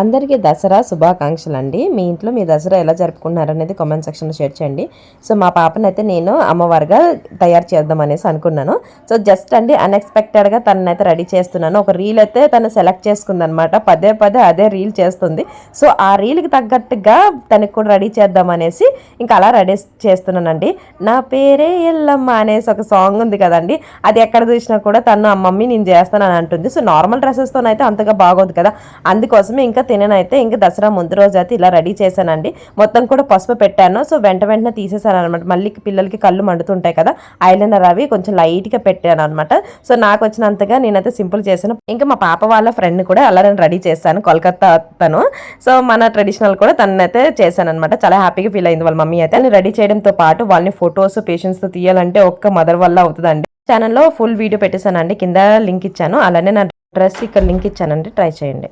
అందరికీ దసరా శుభాకాంక్షలు అండి మీ ఇంట్లో మీ దసరా ఎలా జరుపుకున్నారు అనేది కామెంట్ సెక్షన్లో షేర్ చేయండి. సో మా పాపనైతే నేను అమ్మవారిగా తయారు చేద్దాం అనేసి అనుకున్నాను. సో జస్ట్ అండి అన్ఎక్స్పెక్టెడ్గా తననైతే రెడీ చేస్తున్నాను. ఒక రీల్ అయితే తను సెలెక్ట్ చేసుకుందనమాట. పదే పదే అదే రీల్ చేస్తుంది. సో ఆ రీల్కి తగ్గట్టుగా తనకు కూడా రెడీ చేద్దాం అనేసి ఇంకా అలా రెడీ చేస్తున్నానండి. నా పేరే ఎల్లమ్మ అనేసి ఒక సాంగ్ ఉంది కదండి. అది ఎక్కడ చూసినా కూడా తను ఆ మమ్మీ నేను చేస్తాను అని అంటుంది. సో నార్మల్ డ్రెస్సెస్తోనైతే అంతగా బాగోదు కదా. అందుకోసమే ఇంకా తిననైతే ఇంకా దసరా ముందు రోజు అయితే ఇలా రెడీ చేశానండి. మొత్తం కూడా పసుపు పెట్టాను. సో వెంట వెంటనే తీసేసాను అనమాట మళ్ళీ పిల్లలకి కళ్ళు మండుతుంటాయి కదా ఐలైనర్ అవి కొంచెం లైట్గా పెట్టాను అనమాట సో నాకు వచ్చినంతగా నేనైతే సింపుల్ చేశాను. ఇంకా మా పాప వాళ్ళ ఫ్రెండ్ కూడా అలా నేను రెడీ చేశాను కోల్కతా తను. సో మన ట్రెడిషనల్ కూడా తనైతే చేశాను అనమాట చాలా హ్యాపీగా ఫీల్ అయింది వాళ్ళ మమ్మీ అయితే. రెడీ చేయడంతో పాటు వాళ్ళని ఫొటోస్ పేషెంట్స్తో తీయాలంటే ఒక్క మదర్ వల్ల అవుతుందండి. ఛానల్లో ఫుల్ వీడియో పెట్టేశానండి. కింద లింక్ ఇచ్చాను. అలానే నా డ్రెస్ ఇక్కడ లింక్ ఇచ్చానండి. ట్రై చేయండి.